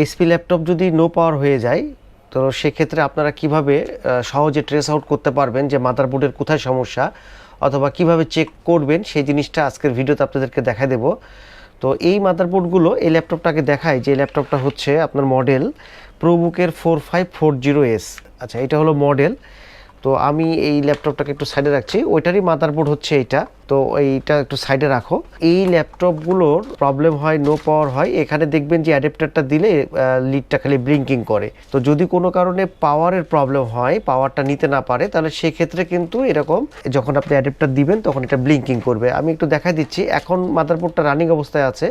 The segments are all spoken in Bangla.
এইচপি ল্যাপটপ যদি নো পাওয়ার হয়ে যায়, তো সেক্ষেত্রে আপনারা কীভাবে সহজে ট্রেস আউট করতে পারবেন যে মাদারবোর্ডের কোথায় সমস্যা অথবা কীভাবে চেক করবেন, সেই জিনিসটা আজকের ভিডিওতে আপনাদেরকে দেখা দেব। তো এই মাদারবোর্ডগুলো এই ল্যাপটপটাকে দেখায় যে ল্যাপটপটা হচ্ছে আপনার model প্রোবুকের four five four zero S আচ্ছা এটা হলো মডেল তো আমি এই ল্যাপটপটাকে একটু সাইডে রাখছি। ওইটারই মাদারবোর্ড হচ্ছে এইটা। তো এইটা একটু সাইডে রাখো। এই ল্যাপটপগুলোর প্রবলেম হয় নো পাওয়ার হয়। এখানে দেখবেন যে অ্যাডাপ্টারটা দিলে লিডটা খালি ব্লিঙ্কিং করে। তো যদি কোনো কারণে পাওয়ারের প্রবলেম হয় পাওয়ারটা নিতে না পারে, তাহলে সেক্ষেত্রে কিন্তু এরকম যখন আপনি অ্যাডাপ্টার দিবেন, তখন এটা ব্লিঙ্কিং করবে। আমি একটু দেখাই দিচ্ছি। এখন মাদারবোর্ডটা রানিং অবস্থায় আছে।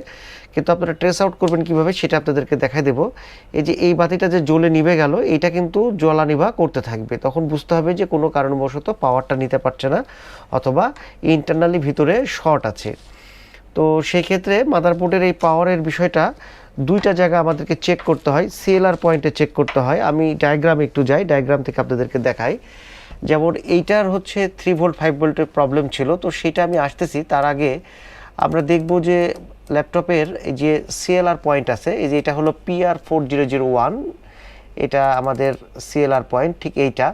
কিন্তু আপনারা ট্রেস আউট করবেন কীভাবে সেটা আপনাদেরকে দেখাই দেবো। এই যে এই বাতিটা যে জ্বলে নিভে গেল এটা কিন্তু জ্বলা নিভা করতে থাকবে। তখন বুঝতে হবে যে কোনো কারণবশত পাওয়ারটা নিতে পারছে না অথবা ইন্টারনালি ভিতরে শর্ট আছে। তো সেই ক্ষেত্রে মাদারবোর্ডের এই পাওয়ারের বিষয়টা দুইটা জায়গা আমাদেরকে চেক করতে হয় সিএলআর পয়েন্টে চেক করতে হয়। আমি ডায়াগ্রাম একটু যাই ডায়াগ্রাম থেকে আপনাদেরকে দেখাই। যেমন এইটার হচ্ছে থ্রি ভোল্ট ফাইভ ভোল্টের প্রবলেম ছিল, তো সেটা আমি আসতেছি। তার আগে আমরা দেখব যে ল্যাপটপের এই যে সিএলআর পয়েন্ট আছে, এই যে এটা হলো PR four zero zero one এটা আমাদের সিএলআর পয়েন্ট ঠিক এইটা।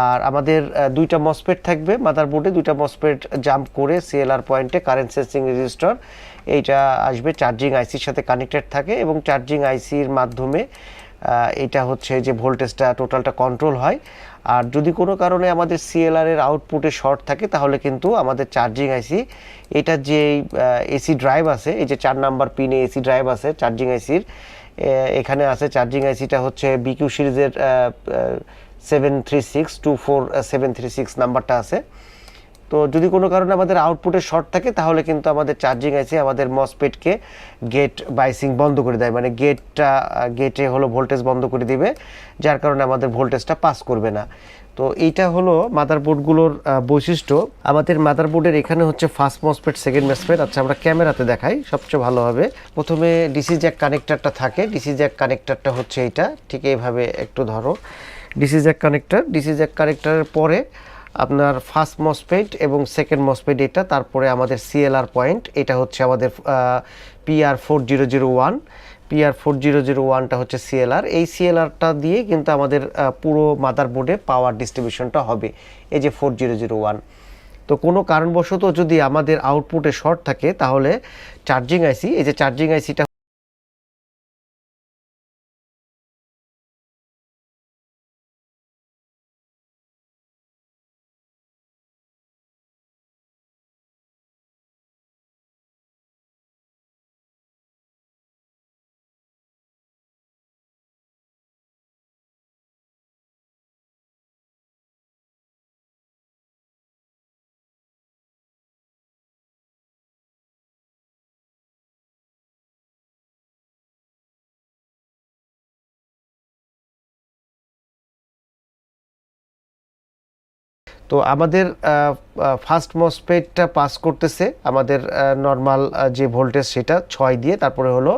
আর আমাদের দুইটা মসপেট থাকবে মাদারবোর্ডে দুইটা মসপেট জাম্প করে সিএলআর পয়েন্টে কারেন্ট সেন্সিং রেজিস্টার এইটা আসবে চার্জিং আইসির সাথে কানেক্টেড থাকে এবং চার্জিং আইসির মাধ্যমে এটা হচ্ছে যে ভোল্টেজটা টোটালটা কন্ট্রোল হয়। আর যদি কোনো কারণে আমাদের সিএলআর এর আউটপুটে শর্ট থাকে, তাহলে কিন্তু আমাদের চার্জিং আইসি এটা যে এসি ড্রাইভ আছে, এই যে চার নাম্বার পিনে এসি ড্রাইভ আছে চার্জিং আইসির এখানে আছে চার্জিং আইসিটা হচ্ছে বিকিউ সিরিজের seven three six two four seven three six নাম্বারটা আছে। তো যদি কোনো কারণে আমাদের আউটপুটে শর্ট থাকে, তাহলে কিন্তু আমাদের চার্জিং আইসি আমাদের মসপেটকে গেট বাইসিং বন্ধ করে দেয়। মানে গেটটা গেটে হলো ভোল্টেজ বন্ধ করে দিবে, যার কারণে আমাদের ভোল্টেজটা পাস করবে না। তো এইটা হলো মাদারবোর্ডগুলোর বৈশিষ্ট্য। আমাদের মাদারবোর্ডের এখানে হচ্ছে ফার্স্ট মসপেট সেকেন্ড মসপেট আচ্ছা আমরা ক্যামেরাতে দেখাই, সবচেয়ে ভালো হবে। প্রথমে ডিসি জ্যাক কানেক্টারটা থাকে। ডিসি জ্যাক কানেক্টারটা হচ্ছে এইটা। ঠিক এইভাবে একটু ধরো। DC jack connector DC jack কানেক্টারের পরে আপনার ফার্স্ট মসপেট এবং সেকেন্ড মসপেট এটা, তারপরে আমাদের সিএলআর পয়েন্ট এটা হচ্ছে আমাদের PR four zero zero one PR four zero zero ওয়ানটা হচ্ছে সিএলআর এই সিএলআরটা দিয়ে কিন্তু আমাদের পুরো মাদারবোর্ডে পাওয়ার ডিস্ট্রিবিউশনটা হবে, এই যে ফোর জিরো জিরো ওয়ান তো কোনো কারণবশত যদি আমাদের আউটপুটে শর্ট থাকে, তাহলে চার্জিং আইসি এই যে চার্জিং আইসিটা তো আমাদের ফার্স্ট মসপেটটা পাস করতেছে আমাদের নর্মাল যে ভোল্টেজ সেটা ছয় দিয়ে, তারপরে হলো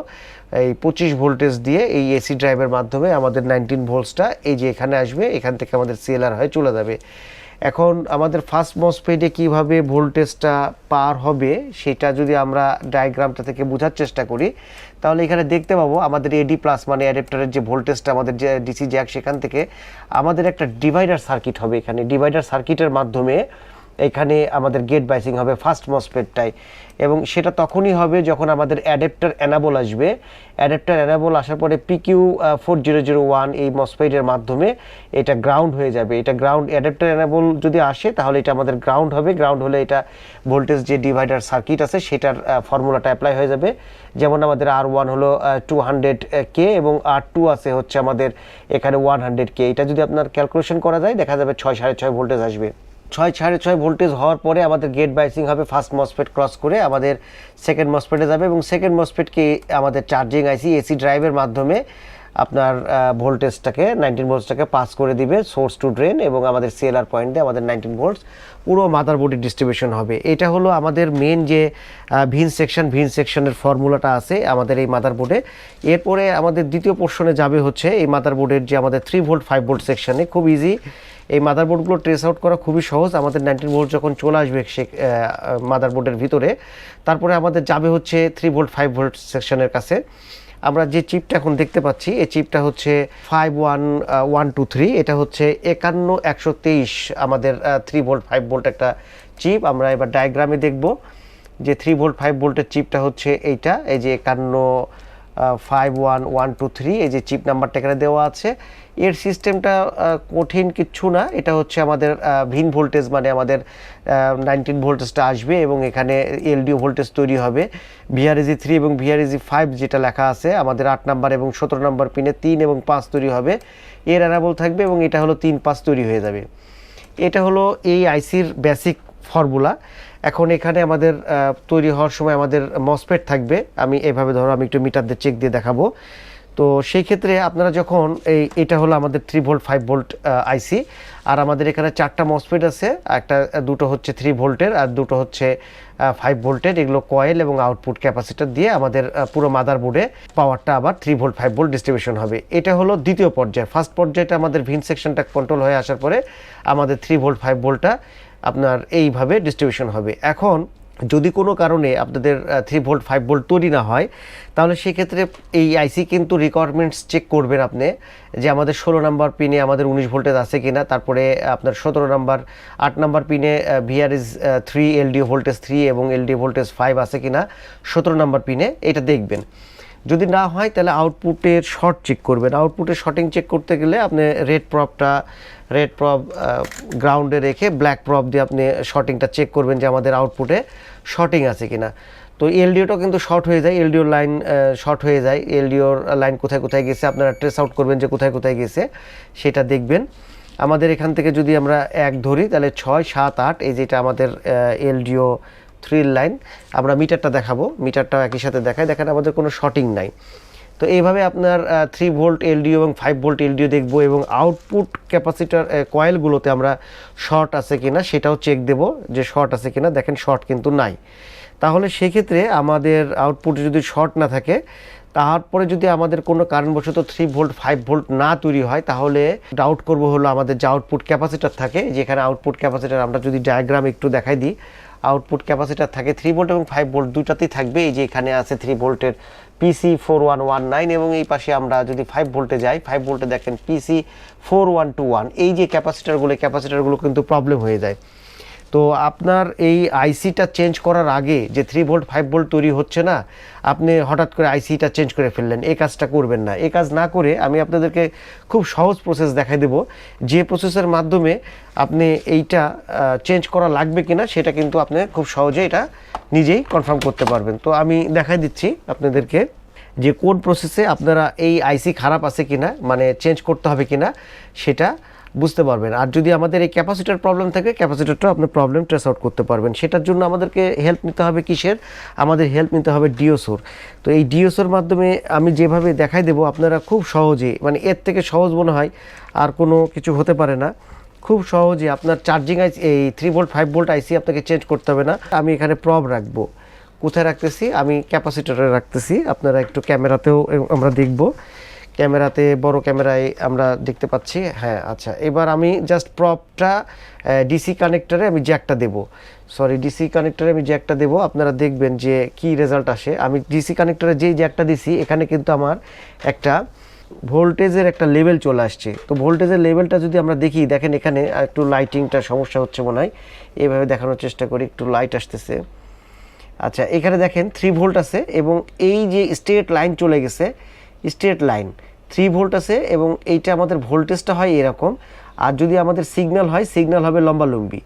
এই পঁচিশ ভোল্টেজ দিয়ে এই এসি ড্রাইভের মাধ্যমে আমাদের নাইনটিন ভোল্টসটা এই যে এখানে আসবে, এখান থেকে আমাদের সিএলআর হয়ে চলে যাবে। এখন আমাদের ফার্স্ট মসপেডে কীভাবে ভোল্টেজটা পার হবে, সেটা যদি আমরা ডায়াগ্রামটা থেকে বোঝার চেষ্টা করি, তাহলে এখানে দেখতে পাবো আমাদের এডি প্লাস মানে অ্যাডাপ্টারের যে ভোল্টেজটা আমাদের যে ডিসি জ্যাক সেখান থেকে আমাদের একটা ডিভাইডার সার্কিট হবে এখানে। ডিভাইডার সার্কিটের মাধ্যমে এখানে আমাদের গেট বাইসিং হবে ফার্স্ট মসপেটটাই এবং সেটা তখনই হবে যখন আমাদের অ্যাডাপ্টার অ্যানাবল আসবে। অ্যাডাপ্টার অ্যানাবল আসার পরে PQ four zero zero one এই মসপেটের মাধ্যমে এটা গ্রাউন্ড হয়ে যাবে। এটা গ্রাউন্ড অ্যাডাপ্টার অ্যানাবল যদি আসে তাহলে এটা আমাদের গ্রাউন্ড হবে। গ্রাউন্ড হলে এটা ভোল্টেজ যে ডিভাইডার সার্কিট আছে সেটার ফর্মুলাটা অ্যাপ্লাই হয়ে যাবে। যেমন আমাদের আর ওয়ান হলো টু হান্ড্রেড কে এবং আর টু আছে হচ্ছে আমাদের এখানে ওয়ান হান্ড্রেড কে এটা যদি আপনার ক্যালকুলেশন করা যায় দেখা যাবে ছয় সাড়ে ছয় ভোল্টেজ আসবে। ছয়, সাড়ে ছয় ভোল্টেজ হওয়ার পরে আমাদের গেট বাইসিং হবে ফার্স্ট মসফেট ক্রস করে আমাদের সেকেন্ড মসফেটে যাবে এবং সেকেন্ড মসফেটকে আমাদের চার্জিং আইসি এসি ড্রাইভের মাধ্যমে আপনার ভোল্টেজটাকে নাইনটিন ভোল্টসটাকে পাস করে দিবে সোর্স টু ড্রেন এবং আমাদের সিএলআর পয়েন্টে আমাদের নাইনটিন ভোল্টস পুরো মাদারবোর্ডের ডিস্ট্রিবিউশন হবে। এটা হলো আমাদের মেন যে ভিন সেকশন ভিন সেকশনের ফর্মুলাটা আছে আমাদের এই মাদারবোর্ডে এরপরে আমাদের দ্বিতীয় পোর্শনে যাবে হচ্ছে এই মাদারবোর্ডের যে আমাদের থ্রি ভোল্ট ফাইভ ভোল্ট সেকশনে খুব ইজি এই মাদারবোর্ডগুলো ট্রেস আউট করা খুবই সহজ। আমাদের নাইনটিন ভোল্ট যখন চলে আসবে সে মাদারবোর্ডের ভিতরে, তারপরে আমাদের যাবে হচ্ছে থ্রি ভোল্ট ফাইভ ভোল্ট সেকশনের কাছে। আমরা যে চিপটা এখন দেখতে পাচ্ছি, এই চিপটা হচ্ছে five one one two three এটা হচ্ছে একান্ন একশো তেইশ আমাদের থ্রি ভোল্ট ফাইভ ভোল্ট একটা চিপ। আমরা এবার ডায়াগ্রামে দেখব যে থ্রি ভোল্ট ফাইভ ভোল্টের চিপটা হচ্ছে এইটা, এই যে একান্ন five one one two three এই যে চিপ নাম্বারটা এখানে দেওয়া আছে। এর সিস্টেমটা কঠিন কিচ্ছু না। এটা হচ্ছে আমাদের ভিন ভোল্টেজ মানে আমাদের নাইনটিন ভোল্টেজটা আসবে এবং এখানে এলডিও ভোল্টেজ তৈরি হবে। ভিআরএজি থ্রি এবং ভিআরএজি ফাইভ যেটা লেখা আছে, আমাদের আট নাম্বার এবং সতেরো নাম্বার পিনে তিন এবং পাঁচ তৈরি হবে। এর অ্যানাবল থাকবে এবং এটা হলো তিন পাঁচ তৈরি হয়ে যাবে। এটা হলো এই আইসির বেসিক ফর্মুলা এখন এখানে আমাদের তৈরি হওয়ার সময় আমাদের মসপেট থাকবে। আমি এভাবে ধরো আমি একটু মিটার দিয়ে চেক দিয়ে দেখাবো। তো সেই ক্ষেত্রে আপনারা যখন এই, এটা হলো আমাদের three volt five volt IC আর আমাদের এখানে চারটা মসপেট আছে। একটা, দুটো হচ্ছে থ্রি ভোল্টের আর দুটো হচ্ছে ফাইভ ভোল্টের এগুলো কয়েল এবং আউটপুট ক্যাপাসিটার দিয়ে আমাদের পুরো মাদারবোর্ডে পাওয়ারটা আবার three volt five volt distribution হবে। এটা হলো দ্বিতীয় পর্যায়ে। ফার্স্ট পর্যায়টা আমাদের ভিন সেকশনটা কন্ট্রোল হয়ে আসার পরে আমাদের থ্রি ভোল্ট ফাইভ ভোল্টটা আপনার এইভাবে ডিস্ট্রিবিউশন হবে। এখন যদি কোনো কারণে আপনাদের থ্রি ভোল্ট ফাইভ ভোল্ট তৈরি না হয়, তাহলে সেক্ষেত্রে এই আইসি কিন্তু রিকোয়ারমেন্টস চেক করবেন আপনি যে আমাদের ষোলো নাম্বার পিনে আমাদের উনিশ ভোল্টেজ আছে কিনা, তারপরে আপনার সতেরো নাম্বার আট নাম্বার পিনে VRS three LDO voltage three এবং এলডিও ভোল্টেজ ফাইভ আছে কিনা, সতেরো নাম্বার পিনে এটা দেখবেন। যদি না হয়, তাহলে আউটপুটের শর্ট চেক করবেন। আউটপুটের শর্টিং চেক করতে গেলে আপনি রেড প্রপটা রেড প্রপ গ্রাউন্ডে রেখে ব্ল্যাক প্রপ দিয়ে আপনি শর্টিংটা চেক করবেন যে আমাদের আউটপুটে শর্টিং আছে কিনা। তো এলডিওটাও কিন্তু শর্ট হয়ে যায়। এলডিওর লাইন শর্ট হয়ে যায়। এলডিওর লাইন কোথায় কোথায় গেছে আপনারা ট্রেস আউট করবেন যে কোথায় কোথায় গেছে, সেটা দেখবেন। আমাদের এখান থেকে যদি আমরা এক ধরি, তাহলে ছয়, সাত, আট, এই যেটা আমাদের এলডিও থ্রি লাইন আমরা মিটারটা দেখাবো, মিটারটাও একই সাথে দেখায় দেখেন, আমাদের কোনো শর্টিং নাই। তো এইভাবে আপনার থ্রি ভোল্ট এলডিও এবং ফাইভ ভোল্ট এলডিও দেখব এবং আউটপুট ক্যাপাসিটার কয়েলগুলোতে আমরা শর্ট আছে কিনা সেটাও চেক দেব যে শর্ট আছে কিনা। দেখেন শর্ট কিন্তু নাই। তাহলে সেক্ষেত্রে আমাদের আউটপুটে যদি শর্ট না থাকে, তারপরে যদি আমাদের কোনো কারণবশত থ্রি ভোল্ট ফাইভ ভোল্ট না তৈরি হয়, তাহলে ডাউট করব হলো আমাদের যে আউটপুট ক্যাপাসিটার থাকে, যেখানে আউটপুট ক্যাপাসিটার আমরা যদি ডায়াগ্রাম একটু দেখাই দিই আউটপুট ক্যাপাসিটার থাকে থ্রি ভোল্ট এবং ফাইভ ভোল্ট দুটাতেই থাকবে। এই যে এখানে আছে থ্রি ভোল্টের PC four one one nine এবং এই পাশে আমরা যদি ফাইভ ভোল্টে যাই ফাইভ ভোল্টে দেখেন PC four one two one এই যে ক্যাপাসিটারগুলো ক্যাপাসিটারগুলো কিন্তু প্রবলেম হয়ে যায়। তো আপনার এই আইসিটা চেঞ্জ করার আগে যে থ্রি ভোল্ট ফাইভ ভোল্ট তৈরি হচ্ছে না, আপনি হঠাৎ করে আইসিটা চেঞ্জ করে ফেললেন, এই কাজটা করবেন না। এই কাজ না করে আমি আপনাদেরকে খুব সহজ প্রসেস দেখাই দেব। যে প্রসেসের মাধ্যমে আপনি এইটা চেঞ্জ করা লাগবে কিনা, সেটা কিন্তু আপনি খুব সহজে এটা নিজেই কনফার্ম করতে পারবেন। তো আমি দেখাই দিচ্ছি আপনাদেরকে যে কোন প্রসেসে আপনারা এই আইসি খারাপ আছে কিনা মানে চেঞ্জ করতে হবে কিনা, সেটা বুঝতে পারবেন। আর যদি আমাদের এই ক্যাপাসিটার প্রবলেম থাকে ক্যাপাসিটারটাও আপনি প্রবলেম ট্রেস আউট করতে পারবেন। সেটার জন্য আমাদেরকে হেল্প নিতে হবে কিসের? আমাদের হেল্প নিতে হবে ডিওসোর। তো এই ডিওসোর মাধ্যমে আমি যেভাবে দেখাই দেবো, আপনারা খুব সহজে মানে এর থেকে সহজ মনে হয়, আর কোনো কিছু হতে পারে না। খুব সহজে আপনার চার্জিং আইসি এই three volt five volt IC আপনাকে চেঞ্জ করতে হবে না। আমি এখানে প্রব রাখব। কোথায় রাখতেছি? আমি ক্যাপাসিটরে রাখতেছি। আপনারা একটু ক্যামেরাতেও আমরা দেখব। ক্যামেরাতে, বড় ক্যামেরায় আমরা দেখতে পাচ্ছি। হ্যাঁ আচ্ছা এবার আমি জাস্ট প্রপটা ডিসি কানেক্টরে আমি জ্যাকটা দেব। সরি ডিসি কানেক্টরে আমি জ্যাকটা দেব। আপনারা দেখবেন যে কি রেজাল্ট আসে। আমি ডিসি কানেক্টরে যেই জ্যাকটা দিছি, এখানে কিন্তু আমার একটা ভোল্টেজের একটা লেভেল চলে আসছে। তো ভোল্টেজের লেভেলটা যদি আমরা দেখি, দেখেন এখানে একটু লাইটিংটা সমস্যা হচ্ছে মনে হয়। এইভাবে দেখানোর চেষ্টা করি, একটু লাইট আসতেছে। আচ্ছা এখানে দেখেন থ্রি ভোল্ট আছে এবং এই যে স্ট্রেট লাইন চলে গেছে স্ট্রেট লাইন থ্রি ভোল্ট আছে এবং এইটা আমাদের ভোল্টেজটা হয় এরকম। আর যদি আমাদের সিগন্যাল হয় সিগন্যাল হবে লম্বালম্বি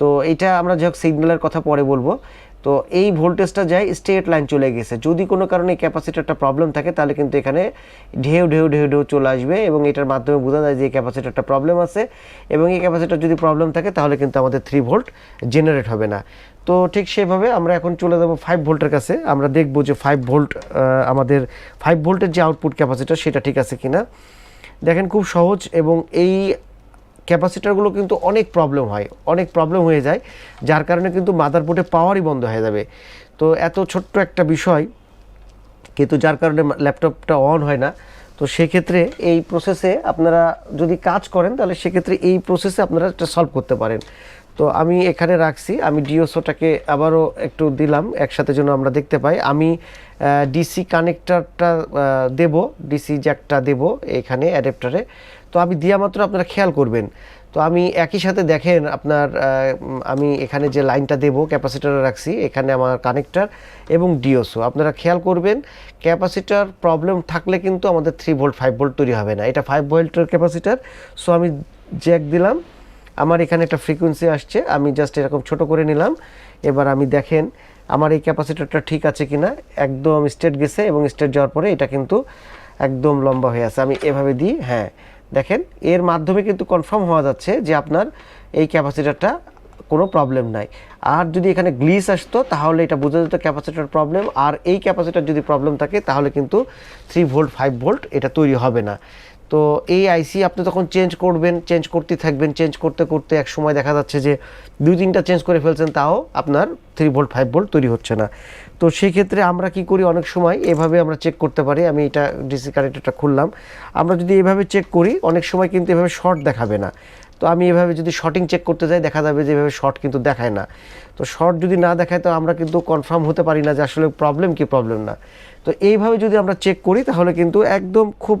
তো এটা আমরা যাই হোক সিগন্যালের কথা পরে বলব। তো এই ভোল্টেজটা যায় স্ট্রেট লাইন চলে গেছে। যদি কোনো কারণে ক্যাপাসিটারটা প্রবলেম থাকে, তাহলে কিন্তু এখানে ঢেউ ঢেউ ঢেউ ঢেউ চলে আসবে এবং এটার মাধ্যমে বোঝা যায় যে এই ক্যাপাসিটারটা প্রবলেম আছে এবং এই ক্যাপাসিটার যদি প্রবলেম থাকে, তাহলে কিন্তু আমাদের থ্রি ভোল্ট জেনারেট হবে না। তো ঠিক সেভাবে আমরা এখন চলে যাব ফাইভ ভোল্টের কাছে। আমরা দেখব যে ফাইভ ভোল্ট আমাদের ফাইভ ভোল্টের যে আউটপুট ক্যাপাসিটার, সেটা ঠিক আছে কিনা। দেখেন খুব সহজ এবং এই ক্যাপাসিটারগুলো কিন্তু অনেক প্রবলেম হয়, অনেক প্রবলেম হয়ে যায়, যার কারণে কিন্তু মাদারবোর্ডে পাওয়ারই বন্ধ হয়ে যাবে। তো এত ছোট্ট একটা বিষয়, কিন্তু যার কারণে ল্যাপটপটা অন হয় না, তো সেক্ষেত্রে এই প্রসেসে আপনারা যদি কাজ করেন, তাহলে সেক্ষেত্রে এই প্রসেসে আপনারা একটা সলভ করতে পারেন। তো আমি এখানে রাখছি। আমি ডিওসোটাকে আবারও একটু দিলাম, একসাথে যেন আমরা দেখতে পাই। আমি ডিসি কানেক্টারটা দেব ডিসি জ্যাকটা দেব এখানে অ্যাডাপ্টারে তো আমি দেওয়া মাত্র আপনারা খেয়াল করবেন। তো আমি একই সাথে দেখেন আপনার আমি এখানে যে লাইনটা দেব, ক্যাপাসিটারে রাখছি, এখানে আমার কানেক্টার এবং ডিওসো। আপনারা খেয়াল করবেন, ক্যাপাসিটার প্রবলেম থাকলে কিন্তু আমাদের থ্রি ভোল্ট ফাইভ ভোল্ট তৈরি হবে না। এটা ফাইভ ভোল্টের ক্যাপাসিটার সো আমি জ্যাক দিলাম। আমার এখানে একটা ফ্রিকোয়েন্সি আসছে, আমি জাস্ট এরকম ছোট করে নিলাম। এবার আমি দেখেন, আমার এই ক্যাপাসিটারটা ঠিক আছে কিনা? একদম স্টেট গেছে এবং স্টেট যাওয়ার পরে এটা কিন্তু একদম লম্বা হয়ে আছে। আমি এভাবে দিই হ্যাঁ। দেখেন, এর মাধ্যমে কিন্তু কনফার্ম হওয়া যাচ্ছে যে আপনার এই ক্যাপাসিটারটা কোনো প্রবলেম নাই। আর যদি এখানে গ্লিস আসতো, তাহলে এটা বোঝা যেত ক্যাপাসিটার প্রবলেম আর এই ক্যাপাসিটার যদি প্রবলেম থাকে, তাহলে কিন্তু থ্রি ভোল্ট ফাইভ ভোল্ট এটা তৈরি হবে না। তো এই আইসি আপনি তখন চেঞ্জ করবেন চেঞ্জ করতে থাকবেন চেঞ্জ করতে করতে এক সময় দেখা যাচ্ছে যে দুই তিনটা চেঞ্জ করে ফেলছেন, তাও আপনার থ্রি ভোল্ট ফাইভ ভোল্ট তৈরি হচ্ছে না। তো সেই ক্ষেত্রে আমরা কি করি? অনেক সময় এভাবে আমরা চেক করতে পারি। আমি এটা ডিসি কানেক্টরটা খুললাম। আমরা যদি এভাবে চেক করি, অনেক সময় কিন্তু এভাবে শর্ট দেখাবে না। তো আমি এভাবে যদি শর্টিং চেক করতে যাই, দেখা যাবে যে এভাবে শর্ট কিন্তু দেখায় না। তো শর্ট যদি না দেখায়, তো আমরা কিন্তু কনফার্ম হতে পারি না যে আসলে প্রবলেম কি প্রবলেম না। তো এইভাবে যদি আমরা চেক করি, তাহলে কিন্তু একদম খুব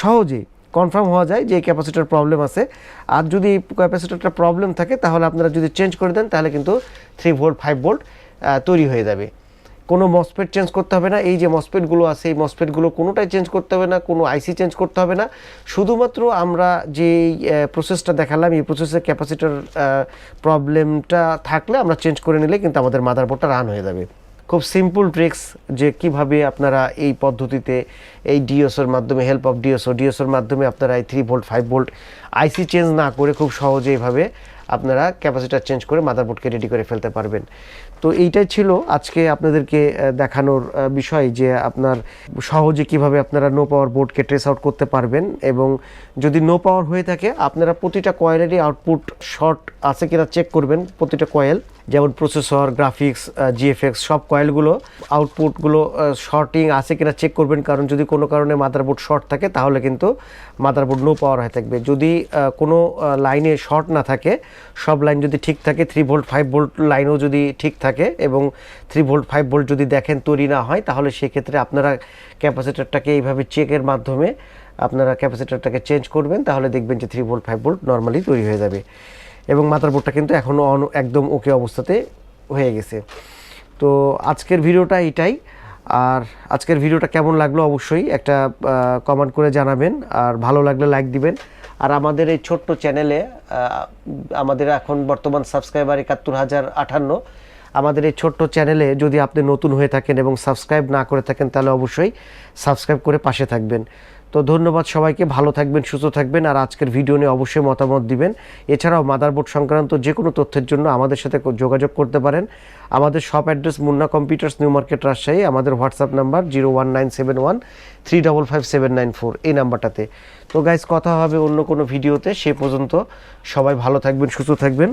সহজেই কনফার্ম হওয়া যায় যে ক্যাপাসিটার প্রবলেম আছে। আর যদি ক্যাপাসিটারটা প্রবলেম থাকে, তাহলে আপনারা যদি চেঞ্জ করে দেন, তাহলে কিন্তু থ্রি ভোল্ট ফাইভ ভোল্ট তৈরি হয়ে যাবে। কোনো মসপেট চেঞ্জ করতে হবে না। এই যে মসপেটগুলো আছে, এই মসপেটগুলো কোনোটাই চেঞ্জ করতে হবে না, কোনো আইসি চেঞ্জ করতে হবে না। শুধুমাত্র আমরা যে প্রসেসটা দেখালাম, এই প্রসেসের ক্যাপাসিটার প্রবলেমটা থাকলে আমরা চেঞ্জ করে নিলে কিন্তু আমাদের মাদারবোর্ডটা রান হয়ে যাবে। খুব সিম্পল ট্রিক্স যে কীভাবে আপনারা এই পদ্ধতিতে এই ডিওসোর মাধ্যমে হেল্প অফ ডিওসো ডিওসোর মাধ্যমে আপনারা এই three volt five volt IC change না করে খুব সহজে এইভাবে আপনারা ক্যাপাসিটার চেঞ্জ করে মাদারবোর্ডকে রেডি করে ফেলতে পারবেন। তো এইটাই ছিল আজকে আপনাদেরকে দেখানোর বিষয় যে আপনার সহজে কীভাবে আপনারা নো পাওয়ার বোর্ডকে ট্রেস আউট করতে পারবেন এবং যদি নো পাওয়ার হয়ে থাকে, আপনারা প্রতিটা কয়েলেরই আউটপুট শর্ট আছে কিনা চেক করবেন, প্রতিটা কয়েল যেমন প্রসেসর, গ্রাফিক্স জিএফএক্স সব কয়েলগুলো আউটপুটগুলো শর্টিং আছে কিনা চেক করবেন। কারণ যদি কোনো কারণে মাদারবোর্ড শর্ট থাকে, তাহলে কিন্তু মাদারবোর্ড নো পাওয়ার হয়ে থাকবে। যদি কোনো লাইনে শর্ট না থাকে, সব লাইন যদি ঠিক থাকে থ্রি ভোল্ট ফাইভ ভোল্ট লাইনও যদি ঠিক থাকে এবং থ্রি ভোল্ট ফাইভ ভোল্ট যদি দেখেন তৈরি না হয়, তাহলে সেক্ষেত্রে আপনারা ক্যাপাসিটারটাকে এইভাবে চেকের মাধ্যমে আপনারা ক্যাপাসিটারটাকে চেঞ্জ করবেন, তাহলে দেখবেন যে three volt five volt normally তৈরি হয়ে যাবে। এবং মাদারবোর্ডটা কিন্তু এখনও একদম ওকে অবস্থাতে হয়ে গেছে। তো আজকের ভিডিওটা এটাই। আর আজকের ভিডিওটা কেমন লাগল অবশ্যই একটা কমেন্ট করে জানাবেন। আর ভালো লাগলে লাইক দিবেন। আর আমাদের এই ছোট্ট চ্যানেলে আমাদের এখন বর্তমান সাবস্ক্রাইবার একাত্তর হাজার আটান্ন। আমাদের এই ছোট্ট চ্যানেলে যদি আপনি নতুন হয়ে থাকেন এবং সাবস্ক্রাইব না করে থাকেন, তাহলে অবশ্যই সাবস্ক্রাইব করে পাশে থাকবেন। তো ধন্যবাদ সবাইকে, ভালো থাকবেন, সুস্থ থাকবেন, আর আজকের ভিডিও নিয়ে অবশ্যই মতামত দিবেন। এছাড়াও মাদারবোর্ড সংক্রান্ত যে কোনো তথ্যের জন্য আমাদের সাথে যোগাযোগ করতে পারেন। আমাদের shop address Munna computers, new market, Rajshahi. আমাদের WhatsApp number zero one nine seven one, three double five seven nine four, এই নাম্বারটাতে। তো গাইজ কথা হবে অন্য কোনো ভিডিওতে। সে পর্যন্ত সবাই ভালো থাকবেন, সুস্থ থাকবেন।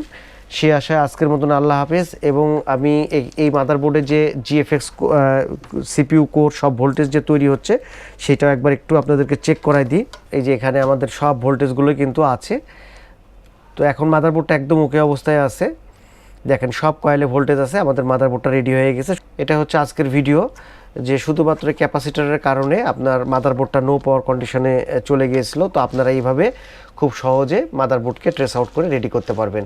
সে আশায় আজকের মতন আল্লাহ হাফেজ এবং আমি এই- মাদারবোর্ডে যে জিএফএক্স সিপিইউ কোর সব ভোল্টেজ যে তৈরি হচ্ছে, সেটাও একবার একটু আপনাদেরকে চেক করাই দিই। এই যে এখানে আমাদের সব ভোল্টেজগুলোই কিন্তু আছে। তো এখন মাদারবোর্ডটা একদম ওকে অবস্থায় আছে। দেখেন সব কয়েলে ভোল্টেজ আছে, আমাদের মাদারবোর্ডটা রেডি হয়ে গেছে। এটা হচ্ছে আজকের ভিডিও যে শুধুমাত্র ক্যাপাসিটারের কারণে আপনার মাদারবোর্ডটা নো পাওয়ার কন্ডিশনে চলে গিয়েছিল। তো আপনারা এইভাবে খুব সহজে মাদারবোর্ডকে ট্রেস আউট করে রেডি করতে পারবেন।